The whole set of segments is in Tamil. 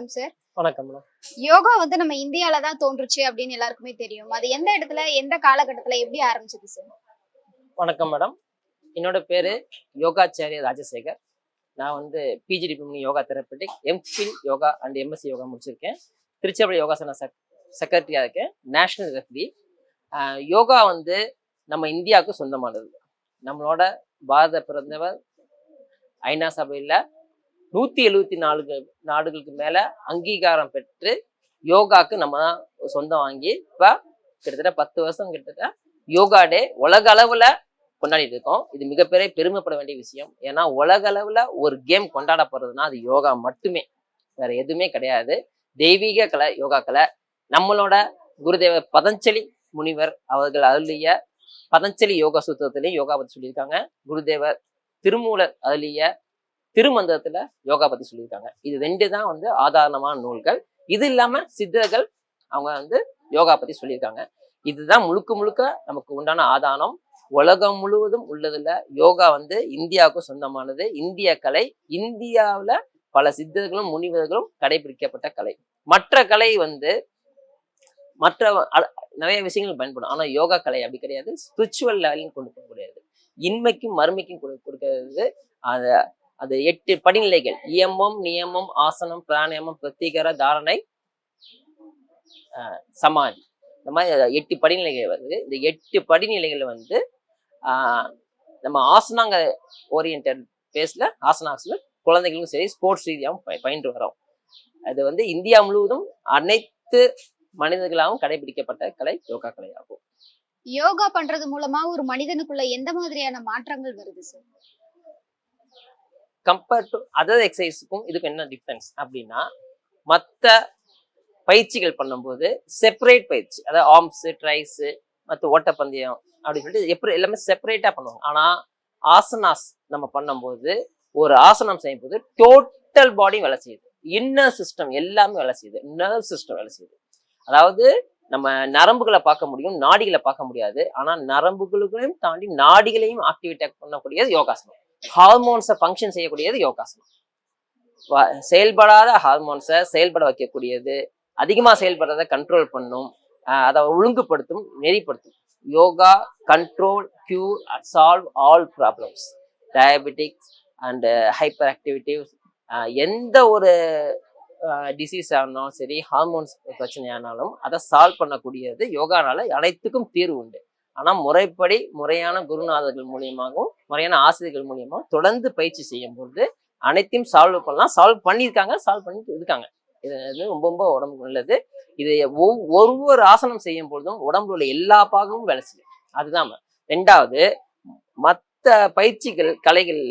வணக்கம் சார் வணக்கம் மேடம் யோகா வந்து நம்ம இந்தியால தான் தோன்றுச்சு அப்படின்னு எல்லாருக்குமே தெரியும். அது எந்த இடத்துல எந்த காலகட்டத்துல எப்படி ஆரம்பிச்சது சார் வணக்கம் மேடம் என்னோட பேரு யோகாச்சாரிய ராஜசேகர். நான் வந்து PG diploma yoga therapeutic MPhil yoga and MSc yoga முடிச்சிருக்கேன். திருச்சிராப்பள்ளி யோகாசன செக் செக்ரட்டரியாக இருக்கேன். நேஷனல் ரெஃபரி யோகா வந்து நம்ம இந்தியாவுக்கு சொந்தமானது. நம்மளோட பாரத பிறந்தவர் ஐநா சபையில் நூற்றி எழுபத்தி நாலு நாடுகளுக்கு மேலே அங்கீகாரம் பெற்று யோகாக்கு நம்ம தான் சொந்தம் வாங்கி இப்போ கிட்டத்தட்ட பத்து வருஷம் கிட்டத்தட்ட யோகா டே உலக அளவில் கொண்டாடிட்டு இருக்கோம். இது மிகப்பெரிய பெருமைப்பட வேண்டிய விஷயம். ஏன்னா உலக அளவில் ஒரு கேம் கொண்டாட போகிறதுன்னா அது யோகா மட்டுமே. வேற எதுவுமே கிடையாது. தெய்வீக கலை யோகா கலை. நம்மளோட குருதேவர் பதஞ்சலி முனிவர் அவர்கள் அருளிய பதஞ்சலி யோகா சூத்திரத்திலையும் யோகா பற்றி சொல்லியிருக்காங்க. குருதேவர் திருமூலர் அருளிய திருமந்திரத்துல யோகா பத்தி சொல்லியிருக்காங்க. இது ரெண்டு தான் வந்து ஆதாரணமான நூல்கள். இது இல்லாம சித்தர்கள் அவங்க வந்து யோகா பத்தி சொல்லியிருக்காங்க. இதுதான் முழுக்க முழுக்க நமக்கு உண்டான ஆதாரம். உலகம் முழுவதும் உள்ளதுல யோகா வந்து இந்தியாவுக்கும் சொந்தமானது. இந்திய கலை இந்தியாவில் பல சித்தர்களும் முனிவர்களும் கடைபிடிக்கப்பட்ட கலை. மற்ற கலை வந்து மற்ற நிறைய விஷயங்கள் பயன்படும். ஆனா யோகா கலை அப்படி கிடையாது. ஸ்பிரிச்சுவல் லெவலையும் கொண்டு போக முடியாது இன்மைக்கும் மறுமைக்கும் கொடுக்கிறது அந்த அது எட்டு படிநிலைகள். இயமம் நியமம் ஆசனம் பிராணயமம் பிரத்திகர தாரணை சமாதி. இந்த மாதிரி எட்டு படிநிலைகள் வருது. இந்த எட்டு படிநிலைகள் வந்து நம்ம ஆசனாங்க ஓரியன்ட் பேஸ்ல ஆசனாஸ்ல குழந்தைகளுக்கும் சரி ஸ்போர்ட்ஸ் ரீதியாகவும் பய- பயின்று வரோம் அது வந்து இந்தியா முழுவதும் அனைத்து மனிதர்களாகவும் கடைபிடிக்கப்பட்ட கலை யோகா கலையாகும். யோகா பண்றது மூலமா ஒரு மனிதனுக்குள்ள எந்த மாதிரியான மாற்றங்கள் வருது சார் கம்பேர்ட் டு அதர் எக்ஸசைஸுக்கும் இதுக்கு என்ன டிஃப்ரென்ஸ் அப்படின்னா மற்ற பயிற்சிகள் பண்ணும்போது செப்பரேட் பயிற்சி அதாவது ஆர்ம்ஸு ட்ரைஸு மற்ற ஓட்டப்பந்தயம் அப்படின்னு சொல்லிட்டு எப்படி எல்லாமே செப்பரேட்டாக பண்ணுவாங்க. ஆனால் ஆசனாஸ் நம்ம பண்ணும்போது ஒரு ஆசனம் செய்யும்போது டோட்டல் பாடி வேலை செய்யுது. இன்னர் சிஸ்டம் எல்லாமே வேலை செய்யுது. நர்வ் சிஸ்டம் வேலை செய்யுது. அதாவது நம்ம நரம்புகளை பார்க்க முடியும் நாடிகளை பார்க்க முடியாது. ஆனால் நரம்புகளுக்களையும் தாண்டி நாடிகளையும் ஆக்டிவேட் பண்ணக்கூடியது யோகாசனம். ஹார்மோன்ஸை ஃபங்க்ஷன் செய்யக்கூடியது யோகாசனம். செயல்படாத ஹார்மோன்ஸை செயல்பட வைக்கக்கூடியது அதிகமாக செயல்படுறதை கண்ட்ரோல் பண்ணும் அதை ஒழுங்குபடுத்தும் நெறிப்படுத்தும். Yoga control cure solve all problems diabetics and hyper activities எந்த ஒரு டிசீஸ் ஆனாலும் சரி ஹார்மோன்ஸ் பிரச்சனையானாலும் அதை சால்வ் பண்ணக்கூடியது யோகானால அனைத்துக்கும் தீர்வு உண்டு. ஆனால் முறைப்படி முறையான குருநாதர்கள் மூலியமாகவும் முறையான ஆசிரியர்கள் மூலியமாகவும் தொடர்ந்து பயிற்சி செய்யும் பொழுது அனைத்தையும் சால்வ் பண்ணலாம். சால்வ் பண்ணியிருக்காங்க சால்வ் பண்ணிட்டு இருக்காங்க. இது வந்து ரொம்ப ரொம்ப உடம்புக்கு நல்லது. இது ஒவ்வொரு ஆசனம் செய்யும் பொழுதும் உடம்புல உள்ள எல்லா பாகமும் வேலை செய்யும். அதுதான் ரெண்டாவது மத் மற்ற பயிற்சிகள் கலைகளில்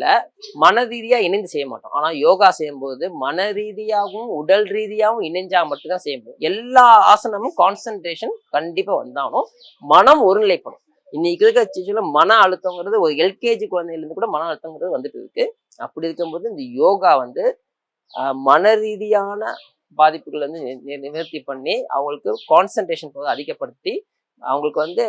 மனரீதியாக இணைந்து செய்ய மாட்டோம். ஆனால் யோகா செய்யும்போது மன ரீதியாகவும் உடல் ரீதியாகவும் இணைஞ்சால் மட்டும்தான் செய்ய முடியும். எல்லா ஆசனமும் கான்சென்ட்ரேஷன் கண்டிப்பாக வந்தாலும் மனம் ஒருநிலைப்படும். இன்னைக்கு இருக்கிற சிச்சுல மன அழுத்தங்கிறது ஒரு எல்கேஜி குழந்தையில இருந்து கூட மன அழுத்தங்கிறது வந்துட்டு இருக்கு. அப்படி இருக்கும்போது இந்த யோகா வந்து மன ரீதியான பாதிப்புகள் வந்து நி- நிவர்த்தி பண்ணி அவங்களுக்கு கான்சன்ட்ரேஷன் அதிகப்படுத்தி அவங்களுக்கு வந்து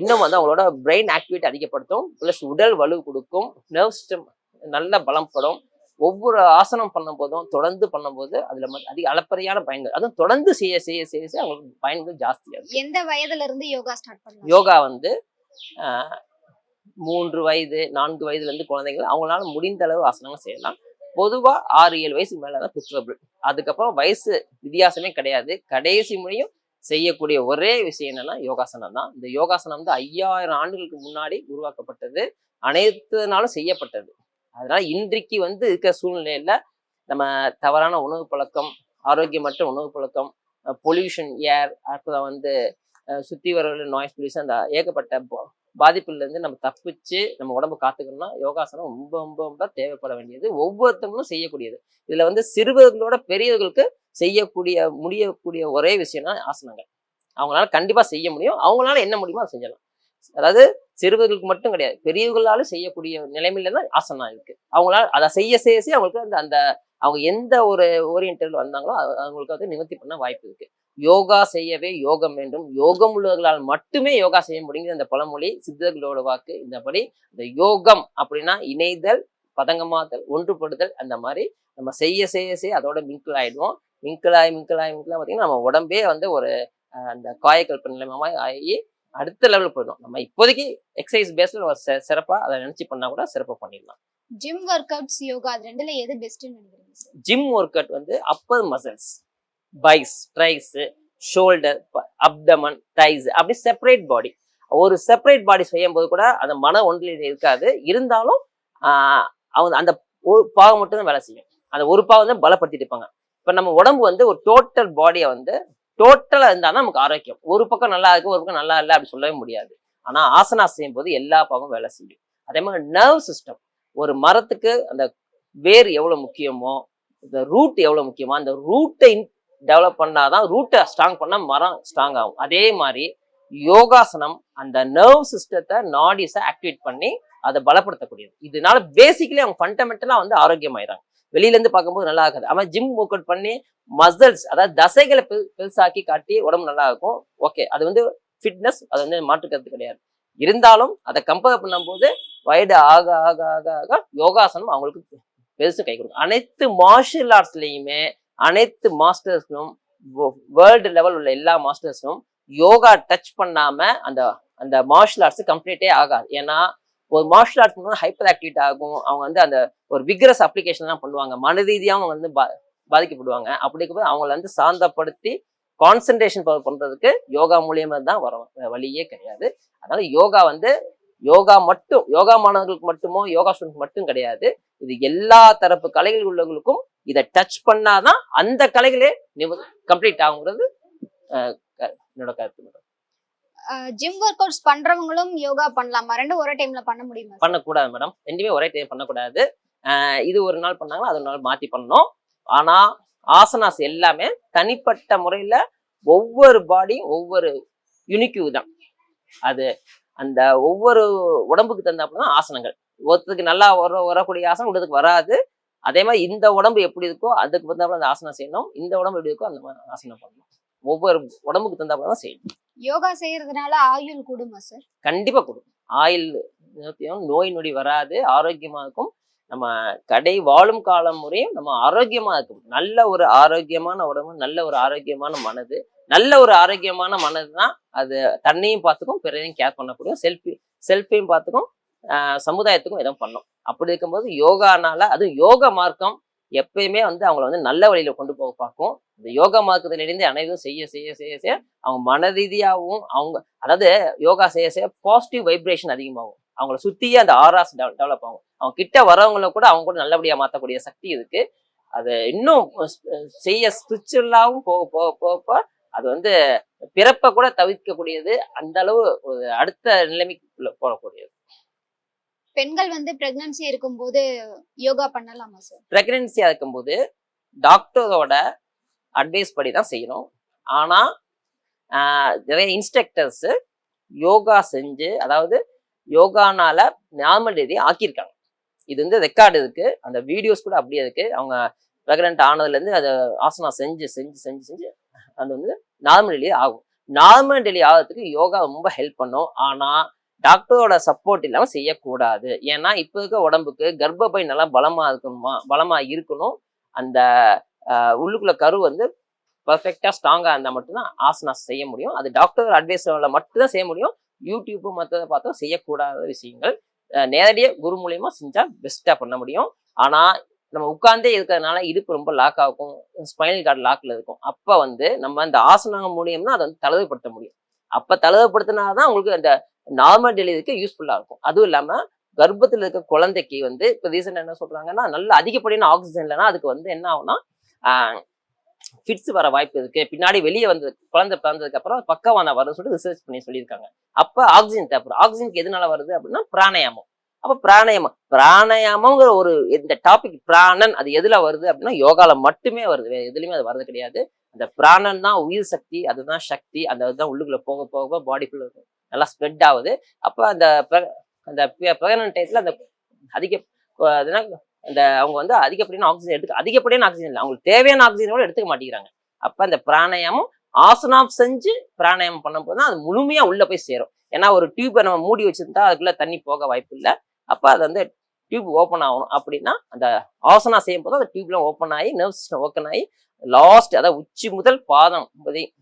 இன்னும் வந்து அவங்களோட பிரெயின் ஆக்டிவிட்டி அதிகப்படுத்தும் ப்ளஸ் உடல் வலு கொடுக்கும் நர்வ் சிஸ்டம் நல்ல பலப்படும் ஒவ்வொரு ஆசனம் பண்ணும் போதும் தொடர்ந்து பண்ணும்போது அதுல அதிக அளப்பறையான பயன்கள். அதுவும் தொடர்ந்து செய்ய செய்ய செய்ய செய்ய அவங்களுக்கு பயன்கள் ஜாஸ்தியாகும் எந்த வயதுல இருந்து யோகா ஸ்டார்ட் பண்ணலாம்? யோகா வந்து மூன்று வயது நான்கு வயதுல இருந்து குழந்தைகள் அவங்களால முடிந்த அளவு ஆசனங்கள் செய்யலாம். பொதுவா ஆறு ஏழு வயசுக்கு மேல தான் ப்ரிஃபரபிள் அதுக்கப்புறம் வயசு வித்தியாசமே கிடையாது. கடைசி முடியும் செய்யக்கூடிய ஒரே விஷயம் என்னன்னா யோகாசனம் தான். இந்த யோகாசனம் வந்து ஐயாயிரம் ஆண்டுகளுக்கு முன்னாடி உருவாக்கப்பட்டது. அனைத்துனாலும் செய்யப்பட்டது. அதனால இன்றைக்கு வந்து இருக்கிற சூழ்நிலையில நம்ம தவறான உணவு பழக்கம் ஆரோக்கியமற்ற உணவு பழக்கம் பொல்யூஷன் ஏர் அப்புறம் வந்து சுற்றி சுத்தி வர நாய்ஸ் பொல்யூஷன் அந்த ஏகப்பட்ட பாதிப்புலேருந்து நம்ம தப்பிச்சு நம்ம உடம்ப காத்துக்கணும்னா யோகாசனம் ரொம்ப ரொம்ப ரொம்ப தேவைப்பட வேண்டியது. ஒவ்வொருத்தவங்களும் செய்யக்கூடியது. இதில் வந்து சிறுவர்களோட பெரியவர்களுக்கு செய்யக்கூடிய முடியக்கூடிய ஒரே விஷயம்னா ஆசனங்கள். அவங்களால கண்டிப்பா செய்ய முடியும். அவங்களால என்ன முடியுமோ அதை செஞ்சலாம் அதாவது சிறுவர்களுக்கு மட்டும் கிடையாது. பெரியவர்களாலும் செய்யக்கூடிய நிலைமையில தான் ஆசனம் இருக்கு. அவங்களால அதை செய்ய செய்ய செய்ய அவங்களுக்கு அந்த அந்த அவங்க எந்த ஒரு ஓரியன்டில் வந்தாங்களோ அது- அவங்களுக்கு வந்து நிவர்த்தி பண்ண வாய்ப்பு இருக்கு. யோகா செய்யவே யோகம் வேண்டும். யோகம் உள்ளவர்களால் மட்டுமே யோகா செய்ய முடியுங்கிற அந்த பழமொழி சித்தர்களோட வாக்கு இந்தபடி இந்த யோகம் அப்படின்னா இணைதல் பதங்கமாதல் ஒன்றுபடுதல் அந்த மாதிரி நம்ம செய்ய செய்ய செய்ய அதோட மிங்கிள் ஆயிடுவோம். மிங்கிளாய் மிங்கிளாய் மிங்கிளாய் பார்த்தீங்கன்னா நம்ம உடம்பே வந்து ஒரு அந்த காயக்கல்ப நிலைமமாக ஆகி அடுத்த லெவலுக்கு போயிடும். நம்ம இப்போதைக்கு எக்ஸசைஸ் பேஸ்ல நம்ம சிற- சிறப்பா அதை நினைச்சு பண்ணா கூட சிறப்பா பண்ணிடலாம். ஜிம் ஒர்க் அவுட்ஸ் யோகா அது ரெண்டுல எது பெஸ்ட்னு நினைக்கிறீங்க ஜிம் ஒர்க் அவுட் வந்து upper muscles bis tris shoulder abdomen thighs அப்படி செப்பரேட் பாடி ஒரு செப்பரேட் பாடி செய்யும் போது கூட அந்த மன ஒன்றில் இருக்காது. இருந்தாலும் அவங்க அந்த ஒரு பாகம் மட்டும் தான் வேலை செய்யும். அந்த ஒரு பாகம் தான் பலப்படுத்திட்டு இருப்பாங்க. இப்போ நம்ம உடம்பு வந்து ஒரு டோட்டல் பாடியை வந்து டோட்டலாக இருந்தால் தான் நமக்கு ஆரோக்கியம். ஒரு பக்கம் நல்லா இருக்கு ஒரு பக்கம் நல்லா இல்லை அப்படி சொல்லவே முடியாது. ஆனால் ஆசனா செய்யும் போது எல்லா பக்கமும் வேலை செய்யும். அதே மாதிரி நர்வ் சிஸ்டம் ஒரு மரத்துக்கு அந்த வேர் எவ்வளோ முக்கியமோ இந்த ரூட் எவ்வளோ முக்கியமோ அந்த ரூட்டை டெவலப் பண்ணாதான் ரூட்டை ஸ்ட்ராங் பண்ணால் மரம் ஸ்ட்ராங் ஆகும். அதே மாதிரி யோகாசனம் அந்த நர்வ் சிஸ்டத்தை நாடிஸை ஆக்டிவேட் பண்ணி அதை பலப்படுத்தக்கூடியது. இதனால பேசிக்கலி அவங்க ஃபண்டமெண்டலாக வந்து ஆரோக்கியமாயிறாங்க. வெளியிலேருந்து பார்க்கும்போது நல்லா இருக்காது அவன் ஜிம் ஒர்க் அவுட் பண்ணி மசில்ஸ் அதாவது தசைகளை பெரு- பெருசாக்கி காட்டி உடம்பு நல்லா இருக்கும் ஓகே அது வந்து ஃபிட்னஸ் அது வந்து மாற்றுக்கிறது கிடையாது. இருந்தாலும் அதை கம்பேர் பண்ணும்போது வயது ஆக ஆக ஆக ஆக யோகாசனம் அவங்களுக்கு பெருசு கை கொடுக்கும். அனைத்து மார்ஷியல் ஆர்ட்ஸ்லையுமே அனைத்து மாஸ்டர்ஸ்களும் வேர்ல்டு லெவல் உள்ள எல்லா மாஸ்டர்ஸும் யோகா டச் பண்ணாம அந்த அந்த மார்ஷியல் ஆர்ட்ஸ் கம்ப்ளீட்டே ஆகாது. ஏன்னா ஒரு மார்ஷல் ஆர்ட்ஸ் ஹைப்பர் ஆக்டிவேட் ஆகும். அவங்க வந்து அந்த ஒரு விக்ரஸ் அப்ளிகேஷன்லாம் பண்ணுவாங்க. மன ரீதியாகவும் அவங்க வந்து பா- பாதிக்கப்படுவாங்க. அப்படி அவங்கள வந்து சாந்தப்படுத்தி கான்சென்ட்ரேஷன் பவர் யோகா மூலியமாக தான் வரும். வழியே கிடையாது. அதனால் யோகா வந்து யோகா மட்டும் யோகா மாணவர்களுக்கு மட்டுமோ யோகா ஸ்டூடெண்ட் மட்டும் கிடையாது. இது எல்லா தரப்பு கலைகள் உள்ளவர்களுக்கும் இதை டச் பண்ணாதான் அந்த கலைகளே நிவ கம்ப்ளீட் ஆகுங்கிறது க- என்னோட கருத்து. ஜிம் ஒர்க் அவுட்ஸ் பண்றவங்களும் யோகா பண்ணலாமா? ரெண்டும் ஒரே டைம்ல பண்ண முடியுமா பண்ணக்கூடாது மேடம் ரெண்டுமே ஒரே டைம் பண்ணக்கூடாது. இது ஒரு நாள் பண்ணாங்கன்னா அது ஒரு நாள் மாத்தி பண்ணணும். ஆனா ஆசனாஸ் எல்லாமே தனிப்பட்ட முறையில ஒவ்வொரு பாடியும் ஒவ்வொரு யுனிக்யூ தான். அது அந்த ஒவ்வொரு உடம்புக்கு தகுந்தாப்புல தான் ஆசனங்கள். ஒருத்தருக்கு நல்லா வர வரக்கூடிய ஆசனம் ஒருத்தருக்கு வராது. அதே மாதிரி இந்த உடம்பு எப்படி இருக்கோ அதுக்கு தகுந்தாப்புல அந்த ஆசனம் செய்யணும். இந்த உடம்பு எப்படி இருக்கோ அந்த மாதிரி ஆசனம் பண்ணணும். ஒவ்வொரு உடம்புக்கு தந்தாப்புல தான் செய்யணும். யோகா செய்யறதுனால ஆயுள் கூடுமா சார் கண்டிப்பா கொடுக்கும் ஆயுள் நோய் நொடி வராது ஆரோக்கியமா இருக்கும். நம்ம கடை வாழும் காலம் முறையும் நம்ம ஆரோக்கியமா இருக்கும். நல்ல ஒரு ஆரோக்கியமான உடம்பு நல்ல ஒரு ஆரோக்கியமான மனது. நல்ல ஒரு ஆரோக்கியமான மனது தான் அது தன்னையும் பார்த்துக்கும் பிறரையும் கேர் பண்ணக்கூடிய செல்ஃபி செல்ஃபையும் பார்த்துக்கும் சமுதாயத்துக்கும் எதுவும் பண்ணும். அப்படி இருக்கும்போது யோகானால அதுவும் யோக மார்க்கம் எப்பயுமே வந்து அவங்கள வந்து நல்ல வழியில கொண்டு போக பார்க்கும். இந்த யோக மார்க்கத்திலிருந்து அனைவரும் செய்ய செய்ய செய்ய செய்ய அவங்க மன ரீதியாகவும் அவங்க அதாவது யோகா செய்ய செய்ய பாசிட்டிவ் வைப்ரேஷன் அதிகமாகும். அவங்கள சுற்றியே அந்த ஆராஸ் டெவலப் ஆகும். அவங்க கிட்ட வரவங்கள கூட அவங்க கூட நல்லபடியாக மாற்றக்கூடிய சக்தி இருக்கு. அது இன்னும் செய்ய ஸ்பிரிச்சுவலாகவும் போக போக போக போக அது வந்து பிறப்பை கூட தவிர்க்கக்கூடியது. அந்த அளவு ஒரு அடுத்த நிலைமைக்கு போகக்கூடியது. பெண்கள் வந்து பிரெக்னன்சி இருக்கும்போது யோகா பண்ணலாமா சார் பிரெக்னன்சியா இருக்கும்போது டாக்டரோட அட்வைஸ் படி தான் செய்யணும் ஆனால் நிறைய இன்ஸ்ட்ரக்டர்ஸ் யோகா செஞ்சு அதாவது யோகானால நார்மல் டெலிவரி ஆக்கியிருக்காங்க. இது வந்து ரெக்கார்டு இருக்கு. அந்த வீடியோஸ் கூட அப்படியே இருக்கு. அவங்க பிரெக்னென்ட் ஆனதுலேருந்து அதை ஆசனா செஞ்சு செஞ்சு செஞ்சு செஞ்சு அது வந்து நார்மல் டெலிவரி ஆகும். நார்மல் டெலிவரி ஆகிறதுக்கு யோகா ரொம்ப ஹெல்ப் பண்ணும். ஆனால் டாக்டரோட சப்போர்ட் இல்லாமல் செய்யக்கூடாது. ஏன்னா இப்போ இருக்க உடம்புக்கு கர்ப்பப்பை நல்லா பலமாக இருக்கணுமா பலமாக இருக்கணும். அந்த உள்ளுக்குள்ள கரு வந்து பர்ஃபெக்டாக ஸ்ட்ராங்காக இருந்தால் மட்டும்தான் ஆசனாஸ் செய்ய முடியும். அது டாக்டர் அட்வைஸ்ல மட்டும்தான் செய்ய முடியும். யூடியூப்பு மற்றதை பார்த்தா செய்யக்கூடாத விஷயங்கள் நேரடியாக குரு மூலியமாக செஞ்சால் பெஸ்ட்டாக பண்ண முடியும். ஆனால் நம்ம உட்கார்ந்தே இருக்கிறதுனால இடுப்பு ரொம்ப லாக் ஆகும் ஸ்பைனல் கார்டு லாக்கில் இருக்கும். அப்போ வந்து நம்ம அந்த ஆசனம் மூலியம்னா அதை வந்து தளவுபடுத்த முடியும். அப்ப தளவுபடுத்தினாதான் உங்களுக்கு அந்த நார்மல் டெலிவரிக்கு யூஸ்ஃபுல்லா இருக்கும். அதுவும் இல்லாம கர்ப்பத்துல இருக்க குழந்தைக்கு வந்து இப்போ ரீசன் என்ன சொல்றாங்கன்னா நல்ல அதிகப்படியான ஆக்சிஜன் இல்லைன்னா அதுக்கு வந்து என்ன ஆகும்னா ஃபிட்ஸ் வர வாய்ப்பு இருக்கு. பின்னாடி வெளியே வந்து குழந்தை பிறந்ததுக்கு அப்புறம் பக்கவான வரும்னு சொல்லிட்டு ரிசர்ச் பண்ணி சொல்லியிருக்காங்க. அப்ப ஆக்சிஜன் தேவைப்படும். ஆக்சிஜனுக்கு எதனால வருது அப்படின்னா பிராணாயாமம். அப்போ பிராணாயாமம் பிராணாயாமங்கிற ஒரு இந்த டாபிக் பிராணன் அது எதுல வருது அப்படின்னா யோகால மட்டுமே வருது. வேற எதுலயுமே அது வர்றது கிடையாது. அந்த பிராணன் தான் உயிர் சக்தி அதுதான் சக்தி அந்த அதுதான் உள்ளுக்குள்ள போக போக பாடிக்குள்ள நல்லா ஸ்ப்ரெட் ஆகுது. அப்போ அந்த அந்த பிரகனன் டைத்தில் அந்த அதிக அந்த அவங்க வந்து அதிகப்படியான ஆக்சிஜன் எடுத்துக்க அதிகப்படியான ஆக்சிஜன் இல்லை. அவங்களுக்கு தேவையான ஆக்சிஜன் கூட எடுத்துக்க மாட்டேங்கிறாங்க. அப்போ அந்த பிராணாயாமம் ஆசனம் செஞ்சு பிராணாயாமம் பண்ணும்போது தான் அது முழுமையாக உள்ளே போய் சேரும். ஏன்னா ஒரு டியூப்பை நம்ம மூடி வச்சுருந்தா அதுக்குள்ளே தண்ணி போக வாய்ப்பு இல்லை. அப்போ அது வந்து டியூப் ஓப்பன் ஆகணும். அப்படின்னா அந்த ஆசனா செய்யும் போது அந்த டியூப்லாம் ஓப்பன் ஆகி நர்வ்ஸ் ஓப்பன் ஆகி லாஸ்ட் அதாவது உச்சி முதல் பாதம்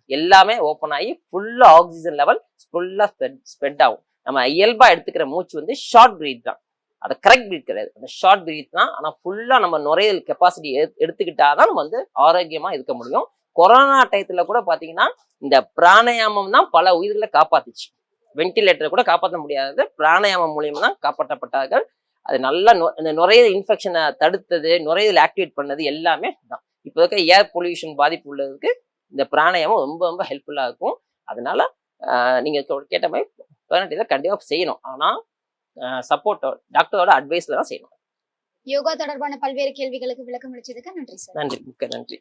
எல்லாமே ஓப்பன் ஆகி ஃபுல்லா ஆக்சிஜன் லெவல் ஃபுல்லா ஸ்ப்ரெட் ஆகும். நம்ம இயல்பா எடுத்துக்கிற மூச்சு வந்து ஷார்ட் பிரீத் தான். அது கரெக்ட் பிரீத் கிடையாது. அந்த ஷார்ட் பிரீத் தான். ஆனா ஃபுல்லா நம்ம நுரையல் கெப்பாசிட்டி எடுத்துக்கிட்டாதான் நம்ம வந்து ஆரோக்கியமா இருக்க முடியும். கொரோனா டயத்துல கூட பாத்தீங்கன்னா இந்த பிராணாயாமம் தான் பல உயிர்களை காப்பாத்துச்சு. வென்டிலேட்டரை கூட காப்பாற்ற முடியாதது பிராணாயாமம் மூலியமா தான் காப்பாற்றப்பட்டார்கள். அது நல்லா நு- இந்த நுரையீரல் இன்ஃபெக்ஷனை தடுத்தது நுரையீரல் ஆக்டிவேட் பண்ணது எல்லாமே தான். இப்போ இருக்க ஏர் பொல்யூஷன் பாதிப்பு உள்ளதுக்கு இந்த பிராணாயாமம் ரொம்ப ரொம்ப ஹெல்ப்ஃபுல்லா இருக்கும். அதனால ஆஹ், நீங்க சொ- கேட்ட மாதிரி பதினெட்டு கண்டிப்பா செய்யணும். ஆனா சப்போர்ட்டோ டாக்டரோட அட்வைஸ்ல தான் செய்யணும். யோகா தொடர்பான பல்வேறு கேள்விகளுக்கு விளக்கம் அளிச்சதுக்கு நன்றி சார். நன்றி மிக்க நன்றி.